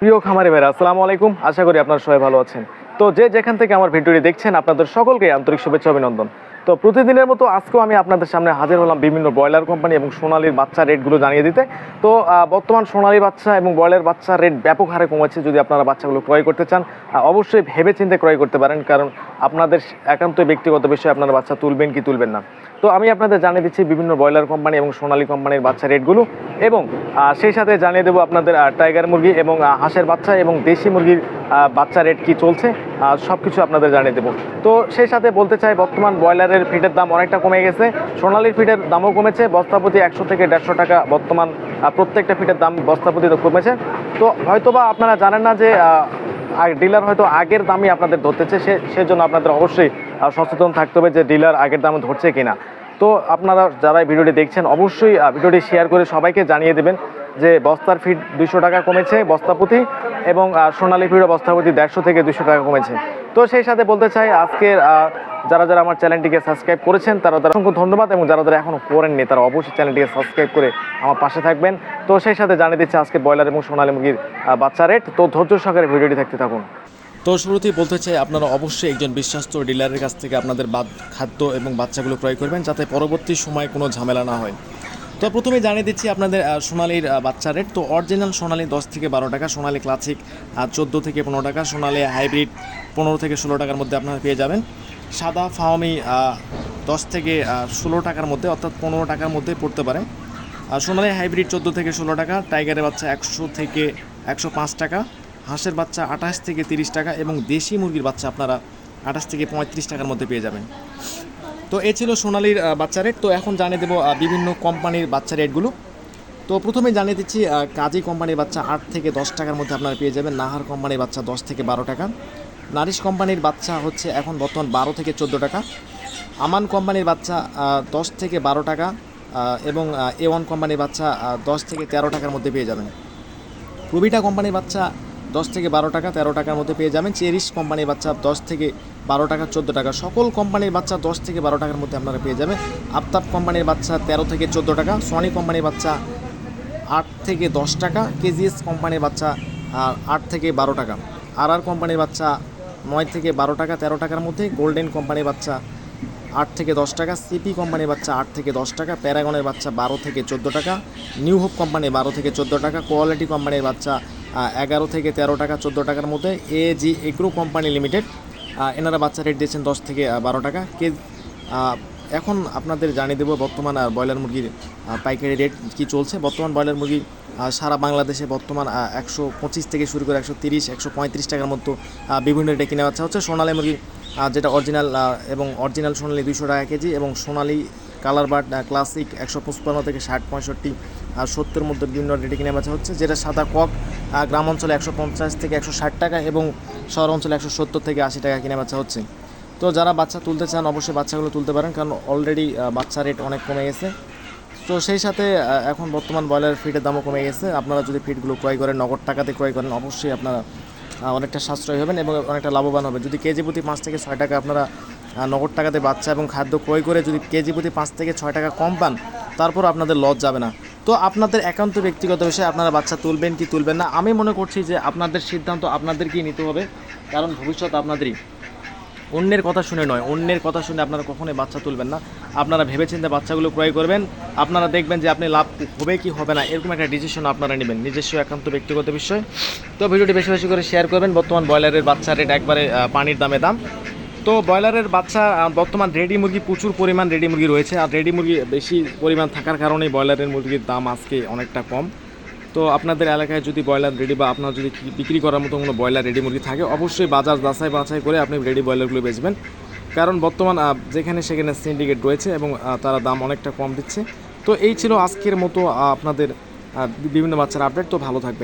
প্রিয় খামারি ভাইরা, আসসালামু আলাইকুম। আশা করি আপনারা সবাই ভালো আছেন। তো যে যেখান থেকে আমার ভিডিওটি দেখছেন, আপনাদের সকলকে আন্তরিক শুভেচ্ছা অভিনন্দন। তো প্রতিদিনের মতো আজকেও আমি আপনাদের সামনে হাজির হলাম বিভিন্ন ব্রয়লার কোম্পানি এবং সোনালির বাচ্চা রেটগুলো জানিয়ে দিতে। তো বর্তমান সোনালি বাচ্চা এবং ব্রয়লার বাচ্চা রেট ব্যাপক হারে কমেছে যদি আপনারা বাচ্চাগুলো ক্রয় করতে চান। অবশ্যই ভেবে চিন্তে ক্রয় করতে পারেন, কারণ আপনাদের একান্তই ব্যক্তিগত বিষয়ে আপনারা বাচ্চা তুলবেন কি তুলবেন না। তো আমি আপনাদের জানিয়ে দিচ্ছি বিভিন্ন ব্রয়লার কোম্পানি এবং সোনালী কোম্পানির বাচ্চা রেটগুলো এবং সেই সাথে জানিয়ে দেবো আপনাদের টাইগার মুরগি এবং হাঁসের বাচ্চা এবং দেশি মুরগির বাচ্চা রেট কি চলছে সব কিছু আপনাদের জানিয়ে দেবো। তো সেই সাথে বলতে চাই, বর্তমান ব্রয়লারের ফিটের দাম অনেকটা কমে গেছে। সোনালির ফিটের দামও কমেছে বস্তাপতি একশো থেকে দেড়শো টাকা বর্তমান প্রত্যেকটা ফিটের দাম বস্তাপতি কমেছে। তো হয়তোবা আপনারা জানেন না যে ডিলার হয়তো আগের দামই আপনাদের ধরতেছে, সে সেজন্য আপনাদের অবশ্যই সচেতন থাকতে হবে যে ডিলার আগের দামে ধরছে কিনা। তো আপনারা যারা ভিডিওটি দেখছেন, অবশ্যই ভিডিওটি শেয়ার করে সবাইকে জানিয়ে দেবেন যে বস্তার ফিট দুশো টাকা কমেছে বস্তাপতি এবং সোনালি ফিটও বস্তাপতি দেড়শো থেকে দুশো টাকা কমেছে। তো সেই সাথে বলতে চাই, আজকের যারা যারা আমার চ্যানেলটিকে সাবস্ক্রাইব করেছেন, তারা তারা অসংখ্য ধন্যবাদ এবং যারা যারা এখনও করেননি, তারা অবশ্যই চ্যানেলটিকে সাবস্ক্রাইব করে আমার পাশে থাকবেন। তো সেই সাথে জানিয়ে দিচ্ছে আজকে ব্রয়লার এবং সোনালী মুরগির বাচ্চা রেট তো ধৈর্য সহকারে ভিডিওটি দেখতে থাকুন। তো শুরুতেই বলতে চাই, আপনারা অবশ্যই একজন বিশ্বস্ত ডিলারের কাছ থেকে আপনাদের খাদ্য এবং বাচ্চাগুলো ক্রয় করবেন, যাতে পরবর্তী সময়ে কোনো ঝামেলা না হয়। তো প্রথমে জানিয়ে দিচ্ছি আপনাদের সোনালির বাচ্চা রেট তো অরিজিনাল সোনালি দশ থেকে বারো টাকা, সোনালি ক্লাসিক চোদ্দ থেকে পনেরো টাকা, সোনালি হাইব্রিড পনেরো থেকে ষোলো টাকার মধ্যে আপনারা পেয়ে যাবেন। সাদা ফাওমি দশ থেকে ষোলো টাকার মধ্যে, অর্থাৎ পনেরো টাকার মধ্যে পড়তে পারে। আর সোনালি হাইব্রিড চোদ্দ থেকে ষোলো টাকা, টাইগারের বাচ্চা একশো থেকে একশো পাঁচ টাকা, হাঁসের বাচ্চা আঠাশ থেকে তিরিশ টাকা এবং দেশি মুরগির বাচ্চা আপনারা আঠাশ থেকে পঁয়ত্রিশ টাকার মধ্যে পেয়ে যাবেন। তো এ ছিল সোনালির বাচ্চা রেট তো এখন জানিয়ে দেবো বিভিন্ন কোম্পানির বাচ্চা রেটগুলো তো প্রথমে জানিয়ে দিচ্ছি কাজী কোম্পানির বাচ্চা আট থেকে দশ টাকার মধ্যে আপনারা পেয়ে যাবেন। নাহার কোম্পানির বাচ্চা দশ থেকে বারো টাকা। নারিশ কোম্পানির বাচ্চা হচ্ছে এখন বর্তমান বারো থেকে চোদ্দ টাকা। আমান কোম্পানির বাচ্চা দশ থেকে বারো টাকা এবং এ ওয়ান কোম্পানির বাচ্চা দশ থেকে তেরো টাকার মধ্যে পেয়ে যাবেন। প্রবিটা কোম্পানির বাচ্চা দশ থেকে বারো টাকা, তেরো টাকার মধ্যে পেয়ে যাবেন। চেরিশ কোম্পানির বাচ্চা দশ থেকে বারো টাকা, চোদ্দ টাকা। সকল কোম্পানির বাচ্চা দশ থেকে বারো টাকার মধ্যে আপনারা পেয়ে যাবেন। আফতাব কোম্পানির বাচ্চা তেরো থেকে চোদ্দ টাকা, সনি কোম্পানির বাচ্চা আট থেকে দশ টাকা, কেজিএস কোম্পানির বাচ্চা আট থেকে বারো টাকা। আর আর কোম্পানির বাচ্চা নয় থেকে বারো টাকা, তেরো টাকার মধ্যে গোল্ডেন কোম্পানির বাচ্চা আট থেকে দশ টাকা সিপি কোম্পানির বাচ্চা আট থেকে দশ টাকা প্যারাগনের বাচ্চা বারো থেকে চোদ্দ টাকা নিউ হোপ কোম্পানি বারো থেকে চোদ্দ টাকা কোয়ালিটি কোম্পানির বাচ্চা এগারো থেকে তেরো টাকা, চোদ্দ টাকার মধ্যে A G agro company limited এনারা বাচ্চা রেট দিয়েছেন দশ থেকে বারো টাকা। কে এখন আপনাদের জানিয়ে দেবো বর্তমান ব্রয়লার মুরগির পাইকারি রেট কী চলছে। বর্তমান ব্রয়লার মুরগি সারা বাংলাদেশে বর্তমান একশো পঁচিশ থেকে শুরু করে একশো তিরিশ, একশো পঁয়ত্রিশ টাকার মতো বিভিন্ন রেটে কিনে বাচ্চা হচ্ছে সোনালী মুরগি যেটা অরিজিনাল এবং অরিজিনাল সোনালি দুইশো টাকা কেজি এবং সোনালি কালার বার্ড ক্লাসিক একশো পঁচপান্ন থেকে ষাট, পঁয়ষট্টি আর সত্তর মধ্যে বিভিন্ন রেটে কিনে বেচা হচ্ছে যেটা সাদা কক গ্রাম অঞ্চলে একশো পঞ্চাশ থেকে একশো ষাট টাকা এবং শহর অঞ্চলে একশো সত্তর থেকে আশি টাকা কিনে বেচা হচ্ছে তো যারা বাচ্চা তুলতে চান, অবশ্যই বাচ্চাগুলো তুলতে পারেন, কারণ অলরেডি বাচ্চা রেট অনেক কমে গেছে। তো সেই সাথে এখন বর্তমান ব্রয়লার ফিডের দামও কমে গেছে। আপনারা যদি ফিডগুলো ক্রয় করেন, নগদ টাকাতে ক্রয় করেন, অবশ্যই আপনারা অনেকটা সাশ্রয় হবেন এবং অনেকটা লাভবান হবে যদি কেজি প্রতি পাঁচ থেকে ছয় টাকা আপনারা নগদ টাকাতে বাচ্চা এবং খাদ্য ক্রয় করে যদি কেজি প্রতি পাঁচ থেকে ছয় টাকা কম পান, তারপর আপনাদের লস যাবে না। তো আপনাদের একান্ত ব্যক্তিগত বিষয়ে আপনারা বাচ্চা তুলবেন কি তুলবেন না, আমি মনে করছি যে আপনাদের সিদ্ধান্ত আপনাদেরকেই নিতে হবে, কারণ ভবিষ্যৎ আপনাদেরই। অন্যের কথা শুনে নয়, অন্যের কথা শুনে আপনারা কখনোই বাচ্চা তুলবেন না। আপনারা ভেবেচিন্তে বাচ্চাগুলো ক্রয় করবেন, আপনারা দেখবেন যে আপনি লাভ হবে কি হবে না, এরকম একটা ডিসিশন আপনারা নেবেন, নিজস্ব একান্ত ব্যক্তিগত বিষয়। তো ভিডিওটি বেশি বেশি করে শেয়ার করবেন, বর্তমান ব্রয়লারের বাচ্চা রেট একবারে পানির দামে দাম। তো ব্রয়লারের বাচ্চা বর্তমান রেডি মুরগি প্রচুর পরিমাণ রেডি মুরগি রয়েছে, আর রেডি মুরগি বেশি পরিমাণ থাকার কারণেই ব্রয়লারের মুরগির দাম আজকে অনেকটা কম। তো আপনাদের এলাকায় যদি ব্রয়লার রেডি বা আপনার যদি বিক্রি করার মতো কোনো ব্রয়লার রেডি মুরগি থাকে, অবশ্যই বাজার বাছাই বাছাই করে আপনি রেডি ব্রয়লারগুলো বেচবেন। কারণ বর্তমান যেখানে সেখানে সিন্ডিকেট রয়েছে এবং তারা দাম অনেকটা কম দিচ্ছে। তো এই ছিল আজকের মতো আপনাদের বিভিন্ন বাচ্চার আপডেট তো ভালো থাকবেন।